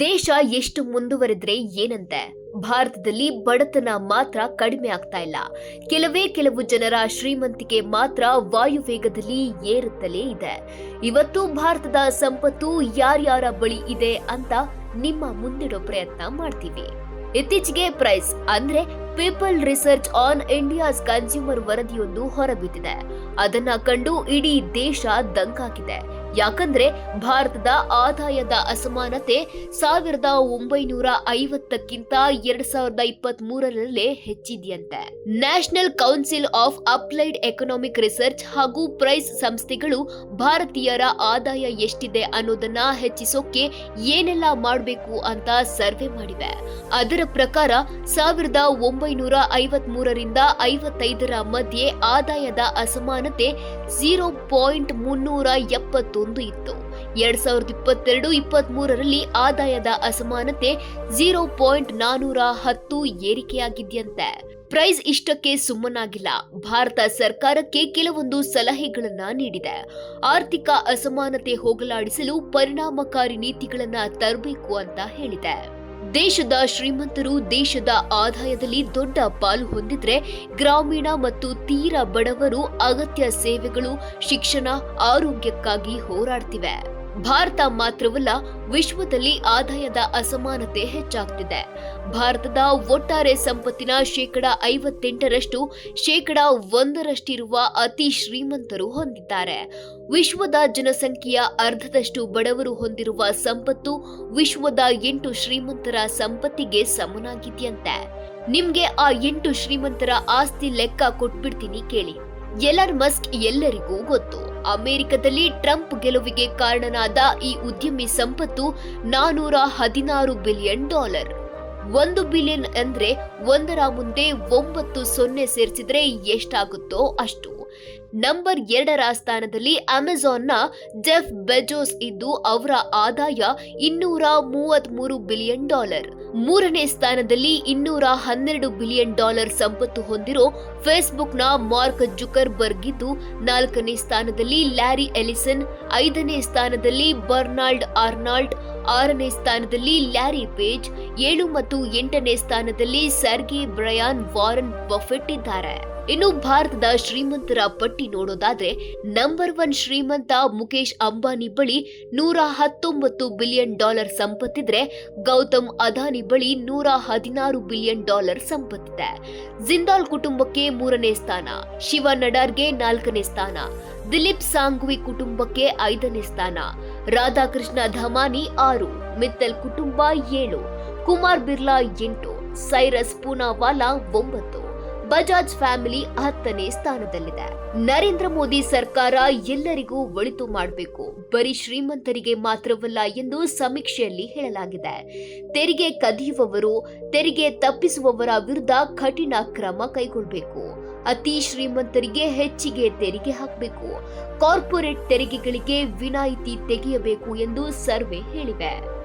ದೇಶ ಎಷ್ಟು ಮುಂದುವರೆದ್ರೆ ಏನಂತೆ? ಭಾರತದಲ್ಲಿ ಬಡತನ ಮಾತ್ರ ಕಡಿಮೆ ಆಗ್ತಾ ಇಲ್ಲ. ಕೆಲವೇ ಕೆಲವು ಜನರ ಶ್ರೀಮಂತಿಕೆ ಮಾತ್ರ ವಾಯುವೇಗದಲ್ಲಿ ಏರುತ್ತಲೇ ಇದೆ. ಇವತ್ತು ಭಾರತದ ಸಂಪತ್ತು ಯಾರ್ಯಾರ ಬಳಿ ಇದೆ ಅಂತ ನಿಮ್ಮ ಮುಂದಿಡೋ ಪ್ರಯತ್ನ ಮಾಡ್ತೀವಿ. ಇತ್ತೀಚೆಗೆ ಪ್ರೈಸ್ ಅಂದ್ರೆ people research on India's consumer ವರದಿಯೊಂದು ಹೊರಬಿದ್ದಿದೆ. ಅದನ್ನ ಕಂಡು ಇಡೀ ದೇಶ ದಂಗಾಗಿದೆ ಯಾಕಂದ್ರೆ ಭಾರತದ ಆದಾಯದ ಅಸಮಾನತೆ ಸಾವಿರದ ಒಂಬೈನೂರ ಐವತ್ತಕ್ಕಿಂತ ಎರಡ್ ಸಾವಿರದ ಇಪ್ಪತ್ತ್ ಮೂರರಲ್ಲೇ ಹೆಚ್ಚಿದೆಯಂತೆ. National council of applied economic research ಹಾಗೂ ಪ್ರೈಸ್ ಸಂಸ್ಥೆಗಳು ಭಾರತೀಯರ ಆದಾಯ ಎಷ್ಟಿದೆ ಅನ್ನೋದನ್ನ ಹೆಚ್ಚಿಸೋಕೆ ಏನೆಲ್ಲ ಮಾಡಬೇಕು ಅಂತ ಸರ್ವೆ ಮಾಡಿವೆ. ಅದರ ಪ್ರಕಾರ ಸಾವಿರದ ಒಂಬೈನೂರ ಐವತ್ ಮೂರರಿಂದ ಐವತ್ತೈದರ ಮಧ್ಯೆ ಆದಾಯದ ಅಸಮಾನತೆ ಝೀರೋ ಪಾಯಿಂಟ್ ಮುನ್ನೂರ ಎಪ್ಪತ್ತೊಂದು ಇತ್ತು. ಎರಡ್ ಸಾವಿರದ ಇಪ್ಪತ್ತೆರಡು ಇಪ್ಪತ್ತ್ ಮೂರರಲ್ಲಿ ಆದಾಯದ ಅಸಮಾನತೆ ಝೀರೋ ಪಾಯಿಂಟ್ ನಾನೂರ ಹತ್ತು ಏರಿಕೆಯಾಗಿದೆಯಂತೆ. ಪ್ರೈಸ್ ಇಷ್ಟಕ್ಕೆ ಸುಮ್ಮನಾಗಿಲ್ಲ. ಭಾರತ ಸರ್ಕಾರಕ್ಕೆ ಕೆಲವೊಂದು ಸಲಹೆಗಳನ್ನ ನೀಡಿದೆ. ಆರ್ಥಿಕ ಅಸಮಾನತೆ ಹೋಗಲಾಡಿಸಲು ಪರಿಣಾಮಕಾರಿ ನೀತಿಗಳನ್ನ ತರಬೇಕು ಅಂತ ಹೇಳಿದೆ. ದೇಶದ ಶ್ರೀಮಂತರು ದೇಶದ ಆದಾಯದಲ್ಲಿ ದೊಡ್ಡ ಪಾಲು ಹೊಂದಿದ್ರೆ ಗ್ರಾಮೀಣ ಮತ್ತು ತೀರಾ ಬಡವರು ಅಗತ್ಯ ಸೇವೆಗಳು, ಶಿಕ್ಷಣ, ಆರೋಗ್ಯಕ್ಕಾಗಿ ಹೋರಾಡ್ತಿವೆ. ಭಾರತ ಮಾತ್ರವಲ್ಲ ವಿಶ್ವದಲ್ಲಿ ಆದಾಯದ ಅಸಮಾನತೆ ಹೆಚ್ಚಾಗ್ತಿದೆ. ಭಾರತದ ಒಟ್ಟಾರೆ ಸಂಪತ್ತಿನ ಶೇಕಡ ಐವತ್ತೆಂಟರಷ್ಟು, ಶೇಕಡ ಒಂದರಷ್ಟಿರುವ ಅತಿ ಶ್ರೀಮಂತರು ಹೊಂದಿದ್ದಾರೆ. ವಿಶ್ವದ ಜನಸಂಖ್ಯೆಯ ಅರ್ಧದಷ್ಟು ಬಡವರು ಹೊಂದಿರುವ ಸಂಪತ್ತು ವಿಶ್ವದ ಎಂಟು ಶ್ರೀಮಂತರ ಸಂಪತ್ತಿಗೆ ಸಮನಾಗಿದೆಯಂತೆ. ನಿಮ್ಗೆ ಆ ಎಂಟು ಶ್ರೀಮಂತರ ಆಸ್ತಿ ಲೆಕ್ಕ ಕೊಟ್ಬಿಡ್ತೀನಿ ಕೇಳಿ. ಎಲನ್ ಮಸ್ಕ್ ಎಲ್ಲರಿಗೂ ಗೊತ್ತು. ಅಮೆರಿಕದಲ್ಲಿ ಟ್ರಂಪ್ ಗೆಲುವಿಗೆ ಕಾರಣನಾದ ಈ ಉದ್ಯಮಿ ಸಂಪತ್ತು ನಾನೂರ ಹದಿನಾರು ಬಿಲಿಯನ್ ಡಾಲರ್. ಒಂದು ಬಿಲಿಯನ್ ಅಂದ್ರೆ ಒಂದರ ಮುಂದೆ ಒಂಬತ್ತು ಸೊನ್ನೆ ಸೇರಿಸಿದ್ರೆ ಎಷ್ಟಾಗುತ್ತೋ ಅಷ್ಟು. ನಂಬರ್ ಎರಡರ ಸ್ಥಾನದಲ್ಲಿ ಅಮೆಜಾನ್ನ ಜೆಫ್ ಬೆಜೋಸ್ ಇದ್ದು ಅವರ ಆದಾಯ ಇನ್ನೂರ ಮೂವತ್ತ್ ಮೂರು ಬಿಲಿಯನ್ ಡಾಲರ್. ಮೂರನೇ ಸ್ಥಾನದಲ್ಲಿ ಇನ್ನೂರ ಹನ್ನೆರಡು ಬಿಲಿಯನ್ ಡಾಲರ್ ಸಂಪತ್ತು ಹೊಂದಿರೋ ಫೇಸ್ಬುಕ್ನ ಮಾರ್ಕ್ ಜುಕರ್ಬರ್ಗ್ ಇದ್ದು ನಾಲ್ಕನೇ ಸ್ಥಾನದಲ್ಲಿ ಲ್ಯಾರಿ ಎಲಿಸನ್, ಐದನೇ ಸ್ಥಾನದಲ್ಲಿ ಬರ್ನಾಲ್ಡ್ ಆರ್ನಾಲ್ಡ್, ಆರನೇ ಸ್ಥಾನದಲ್ಲಿ ಲ್ಯಾರಿ ಪೇಜ್, ಏಳು ಮತ್ತು ಎಂಟನೇ ಸ್ಥಾನದಲ್ಲಿ ಸರ್ಗೆ ಬ್ರಯಾನ್ ವಾರನ್ ಬಫೆಟ್ ಇದ್ದಾರೆ. ಇನ್ನು ಭಾರತದ ಶ್ರೀಮಂತರ ಪಟ್ಟಿ ನೋಡೋದಾದ್ರೆ ನಂಬರ್ ಒನ್ ಶ್ರೀಮಂತ ಮುಖೇಶ್ ಅಂಬಾನಿ ಬಳಿ ನೂರ ಹತ್ತೊಂಬತ್ತು ಬಿಲಿಯನ್ ಡಾಲರ್ ಸಂಪತ್ತಿದ್ರೆ ಗೌತಮ್ ಅದಾನಿ ಬಳಿ ನೂರ ಹದಿನಾರು ಬಿಲಿಯನ್ ಡಾಲರ್ ಸಂಪತ್ತಿದೆ. ಜಿಂದಾಲ್ ಕುಟುಂಬಕ್ಕೆ ಮೂರನೇ ಸ್ಥಾನ, ಶಿವ ನಡಾರ್ಗೆ ನಾಲ್ಕನೇ ಸ್ಥಾನ, ದಿಲೀಪ್ ಸಾಂಗ್ವಿ ಕುಟುಂಬಕ್ಕೆ ಐದನೇ ಸ್ಥಾನ, ರಾಧಾಕೃಷ್ಣ ಧಮಾನಿ ಆರು, ಮಿತ್ತಲ್ ಕುಟುಂಬ ಏಳು, ಕುಮಾರ್ ಬಿರ್ಲಾ ಎಂಟು, ಸೈರಸ್ ಪೂನಾವಾಲಾ ಒಂಬತ್ತು. ಬಜಾಜ್ ಫ್ಯಾಮಿಲಿ ಹತ್ತನೇ ಸ್ಥಾನದಲ್ಲಿದೆ. ನರೇಂದ್ರ ಮೋದಿ ಸರ್ಕಾರ ಎಲ್ಲರಿಗೂ ಒಳಿತು ಮಾಡಬೇಕು. ಬರೀ ಶ್ರೀಮಂತರಿಗೆ ಮಾತ್ರವಲ್ಲ ಎಂದು ಸಮೀಕ್ಷೆಯಲ್ಲಿ ಹೇಳಲಾಗಿದೆ. ತೆರಿಗೆ ಕದಿಯುವವರು, ತೆರಿಗೆ ತಪ್ಪಿಸುವವರ ವಿರುದ್ಧ ಕಠಿಣ ಕ್ರಮ ಕೈಗೊಳ್ಳಬೇಕು ಅತಿ ಶ್ರೀಮಂತರಿಗೆ ಹೆಚ್ಚಿಗೆ ತೆರಿಗೆ ಹಾಕಬೇಕು. ಕಾರ್ಪೊರೇಟ್ ತೆರಿಗೆಗಳಿಗೆ ವಿನಾಯಿತಿ ತೆಗೆಯಬೇಕು ಎಂದು ಸರ್ವೆ ಹೇಳಿವೆ.